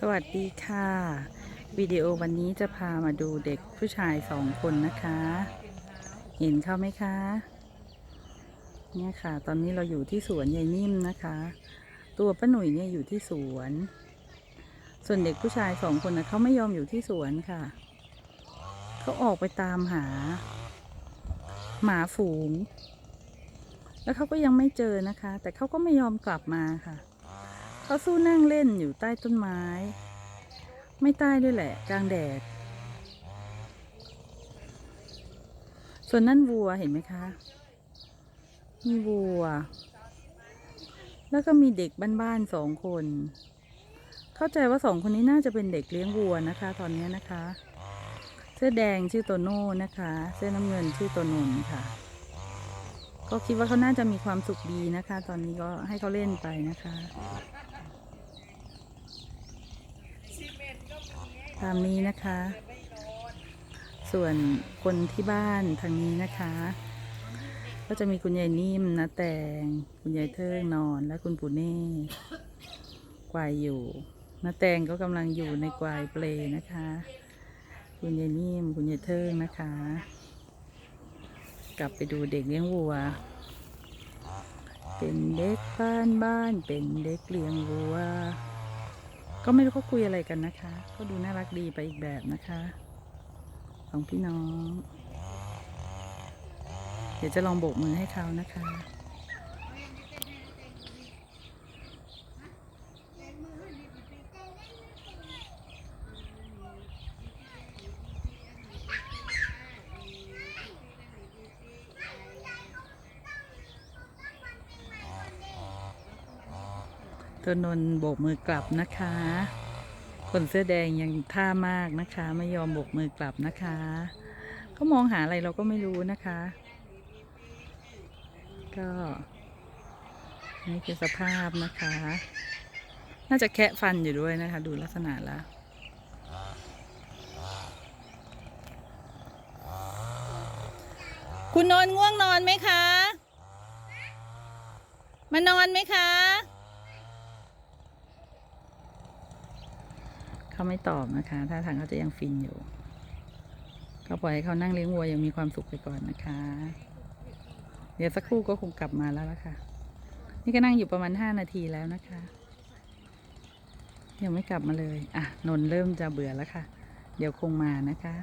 สวัสดีค่ะ วิดีโอวันนี้จะพามาดูเด็กผู้ชายสองคนนะคะ เห็นเขาไหมคะเนี่ยค่ะ ตอนนี้เราอยู่ที่สวนยายนิ่มนะคะ ตัวป้าหนุ่ยเนี่ยอยู่ที่สวน ส่วนเด็กผู้ชายสองคนนะเขาไม่ยอมอยู่ที่สวนค่ะเขาออกไปตามหา หมาฝูง แล้วเขาก็ยังไม่เจอนะคะ แต่เขาก็ไม่ยอมกลับมาค่ะ เขาสู้นั่งเล่นอยู่ใต้ต้นไม้ ไม่ใต้ด้วยแหละ กลางแดด ส่วนนั่นวัวเห็นไหมคะมีวัว แล้วก็มีเด็กบ้านๆสองคน เข้าใจว่าสองคนนี้น่าจะเป็นเด็กเลี้ยงวัวนะคะ ตอนนี้นะคะ เสื้อแดงชื่อโตโน่นะคะ เสื้อน้ำเงินชื่อโตนนท์ค่ะ ก็คิดว่าเขาน่าจะมีความสุขดีนะคะ ตอนนี้ก็ให้เขาเล่นไปนะคะ ตามนี้นะคะ ส่วนคนที่บ้านทางนี้นะคะ ก็จะมีคุณยายนิ่มนะแตงคุณยายเทิงนอนและคุณปู่เน่กวายอยู่นาแตงก็กำลังอยู่ในกวายเปลนะคะ คุณยายนิ่มคุณยายเทิงนะคะ กลับไปดูเด็กเลี้ยงวัว เป็นเด็กบ้านบ้านเป็นเด็กเลี้ยงวัว ก็ไม่รู้เขาคุยอะไรกันนะคะ ก็ดูน่ารักดีไปอีกแบบนะคะสองพี่น้อง เดี๋ยวจะลองโบกมือให้เขานะคะ ตัวนนโบกมือกลับนะคะ คนเสื้อแดงยังท่ามากนะคะ ไม่ยอมโบกมือกลับนะคะเขามองหาอะไรเราก็ไม่รู้นะคะ ก็นี่คือสภาพนะคะ น่าจะแคะฟันอยู่ด้วยนะคะ ดูลักษณะแล้วคุณนอนง่วงนอนไหมคะ มานอนไหมคะ เขาไม่ตอบนะคะท่าทางเขาจะยังฟินอยู่ ก็ปล่อยให้เขานั่งเลี้ยงวัวยังมีความสุขไปก่อนนะคะ เดี๋ยวสักครู่ก็คงกลับมาแล้วละค่ะ นี่ก็นั่งอยู่ประมาณห้านาทีแล้วนะคะ ยังไม่กลับมาเลย อะ นนท์เริ่มจะเบื่อแล้วค่ะ เดี๋ยวคงมานะคะ